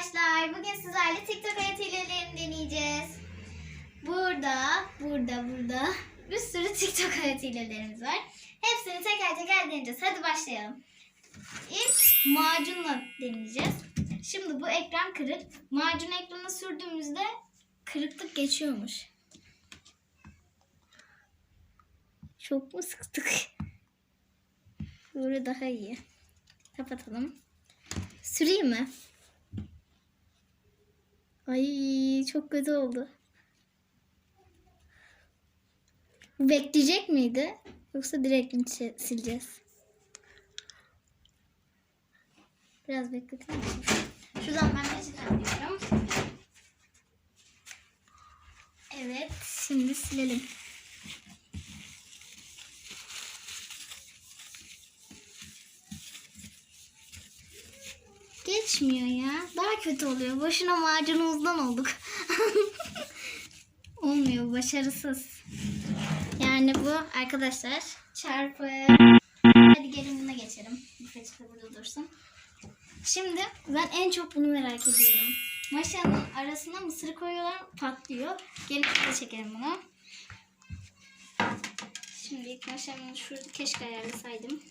arkadaşlar. Bugün sizlerle TikTok hayat hilelerini deneyeceğiz. Burada, burada, burada bir sürü TikTok hayat hilelerimiz var. Hepsini teker teker deneyeceğiz. Hadi başlayalım. İlk macunla deneyeceğiz. Şimdi bu ekran kırık. Macun ekrana sürdüğümüzde kırıklık geçiyormuş. Çok mu sıktık? Böyle daha iyi. Kapatalım. Süreyim mi? Ay çok kötü oldu. Bekleyecek miydi? Yoksa direkt mi si- sileceğiz? Biraz bekletelim. Şuradan ben de çıkartıyorum. Evet, şimdi silelim. Geçmiyor ya. Daha kötü oluyor. Boşuna macunumuzdan olduk. Olmuyor. Başarısız. Yani bu arkadaşlar çarpı. Hadi gelin buna geçelim. Bu peçete burada dursun. Şimdi ben en çok bunu merak ediyorum. Maşanın arasına mısır koyuyorlar patlıyor. Gelin şurada çekelim bunu. Şimdi ilk maşanın şurada keşke ayarlasaydım.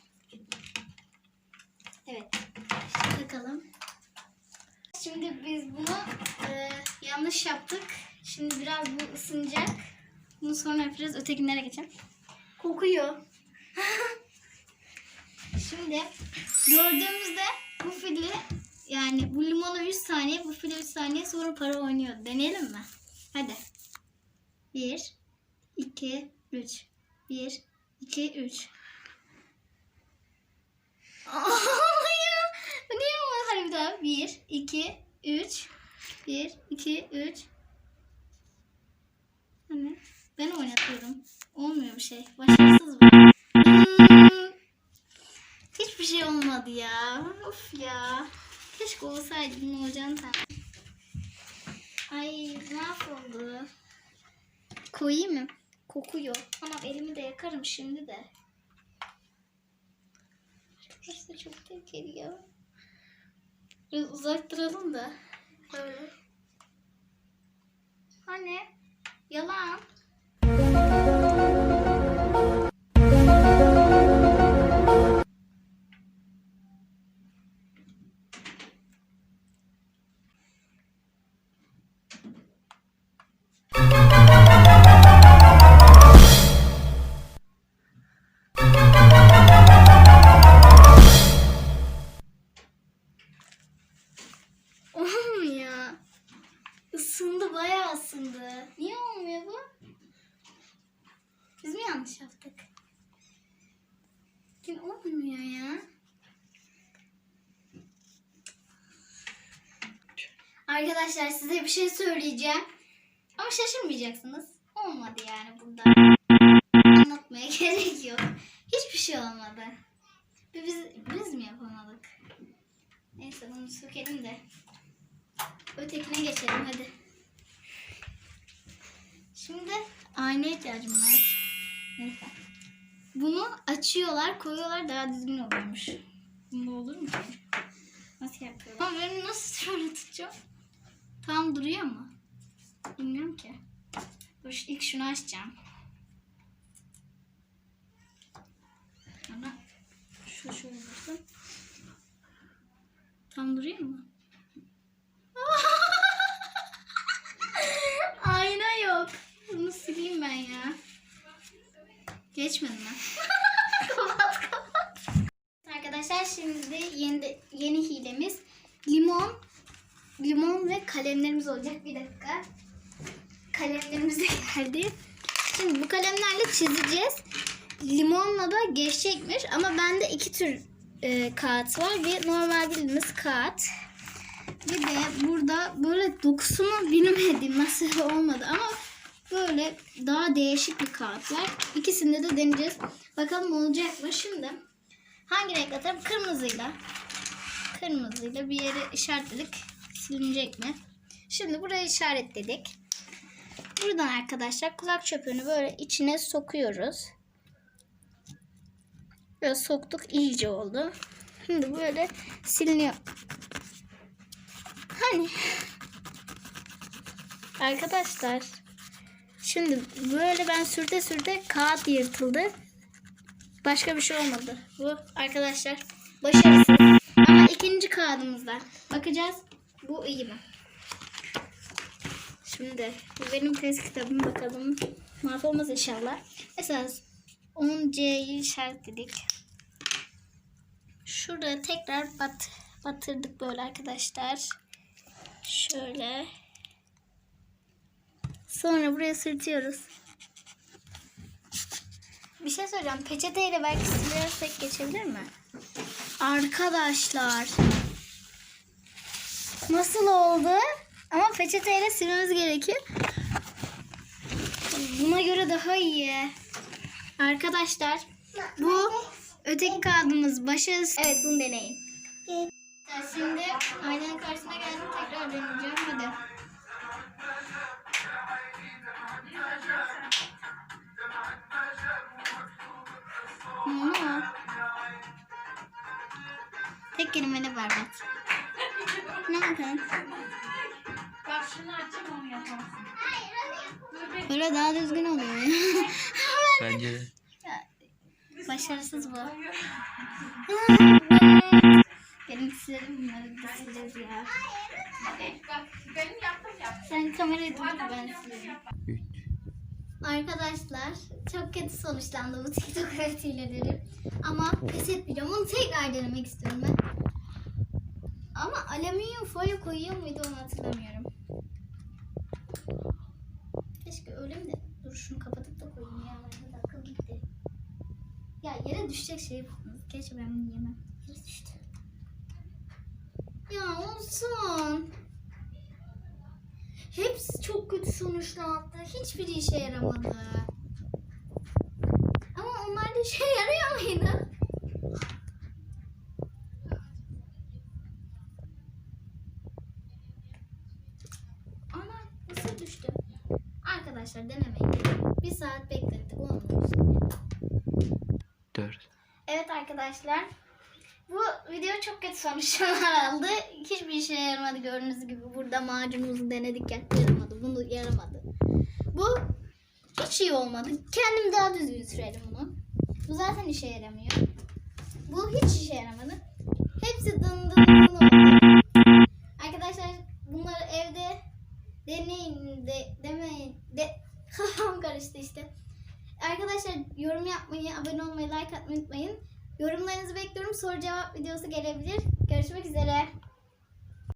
Evet. Şimdi takalım. Şimdi biz bunu e, yanlış yaptık. Şimdi biraz bu ısınacak. Bunu sonra biraz ötekilere geçelim. Kokuyor. Şimdi gördüğümüzde bu fili yani bu limonu 3 saniye, bu fili 3 saniye sonra para oynuyor. Deneyelim mi? Hadi. 1 2 3 1 2 3 Hayır. Bu niye daha. 1, 2, 3. 1, 2, 3. Hani ben oynatıyorum. Olmuyor bir şey. Başarısız bu. Hmm. Hiçbir şey olmadı ya. Of ya. Keşke olsaydı ne olacağını sen. Ay mahvoldu. Koyayım mı? Kokuyor. Ama elimi de yakarım şimdi de. Burası çok tehlikeli ya. Biraz uzak duralım da. Böyle. Hani? Yalan. Isındı bayağı ısındı. Niye olmuyor bu? Biz mi yanlış yaptık? Yine olmuyor ya. Arkadaşlar size bir şey söyleyeceğim. Ama şaşırmayacaksınız. Olmadı yani burada. Anlatmaya gerek yok. Hiçbir şey olmadı. Biz, biz mi yapamadık? Neyse bunu sökelim de. Ötekine geçelim hadi. Şimdi ayna ihtiyacım var. Neyse. Bunu açıyorlar, koyuyorlar daha düzgün oluyormuş. Bunda olur mu? Nasıl yapıyorum? Ama ben nasıl şöyle tutacağım? Tam duruyor mu? Bilmiyorum ki. Dur ilk şunu açacağım. Sonra şu şöyle dursun. Tam duruyor mu? Ayna yok. Bunu sileyim ben ya. Geçmedi mi? Arkadaşlar şimdi yeni, yeni hilemiz limon limon ve kalemlerimiz olacak. Bir dakika. Kalemlerimiz de geldi. Şimdi bu kalemlerle çizeceğiz. Limonla da geçecekmiş ama bende iki tür e, kağıt var. Bir normal bildiğimiz kağıt. Bir de burada böyle dokusunu bilmedim nasıl olmadı ama böyle daha değişik bir kağıt var. İkisini de deneyeceğiz. Bakalım olacak mı şimdi. Hangi renk atarım? Kırmızıyla. Kırmızıyla bir yere işaretledik. Silinecek mi? Şimdi buraya işaretledik. Buradan arkadaşlar kulak çöpünü böyle içine sokuyoruz. Böyle soktuk iyice oldu. Şimdi böyle siliniyor. Yani arkadaşlar şimdi böyle ben sürte sürte kağıt yırtıldı. Başka bir şey olmadı. Bu arkadaşlar başarısız. Ama ikinci kağıdımızda bakacağız. Bu iyi mi? Şimdi benim test kitabım bakalım. Mahvolmaz inşallah. Esas 10C'yi işaretledik. Şurada tekrar bat, batırdık böyle arkadaşlar. Şöyle. Sonra buraya sürtüyoruz. Bir şey söyleyeceğim. Peçeteyle belki silersek geçebilir mi? Arkadaşlar. Nasıl oldu? Ama peçeteyle silmemiz gerekiyor. Buna göre daha iyi. Arkadaşlar bu öteki kağıdımız başarısız. Evet bunu deneyin. Şimdi aynanın kelimeli berbat. Ne yapayım? Bak şunu açayım onu yaparsın. Böyle daha düzgün oluyor. Bence de. Başarısız bu. Benim silerim bunları sileriz ya. Bak benim yaptım yaptım. Sen kamerayı durdur ben silerim. 3. Arkadaşlar çok kötü sonuçlandı bu TikTok hileleri. Ama pes etmeyeceğim. Onu tekrar denemek istiyorum ben. Ama alüminyum folyo koyuyor muydu onu hatırlamıyorum. Keşke öyle mi de dur şunu kapatıp da koyayım ya. De akıl gitti. Ya yere düşecek şey buldunuz. Gerçi ben bunu yemem. Yere düştü. Ya olsun. Hepsi çok kötü sonuçlandı. Hiçbiri işe yaramadı. Ama onlar da işe yarıyor muydu? Ana nasıl düştü? Arkadaşlar denemeyin. Bir saat beklettik olmuyor. 4. Evet arkadaşlar. Bu video çok kötü sonuçlar aldı. Hiçbir işe yaramadı gördüğünüz gibi. Burada macunumuzu denedik ya yaramadı. Bunu yaramadı. Bu hiç iyi olmadı. Kendim daha düzgün sürerim bunu. Bu zaten işe yaramıyor. Bu hiç işe yaramadı. Hepsi dın dın dın oldu. soru cevap videosu gelebilir. Görüşmek üzere.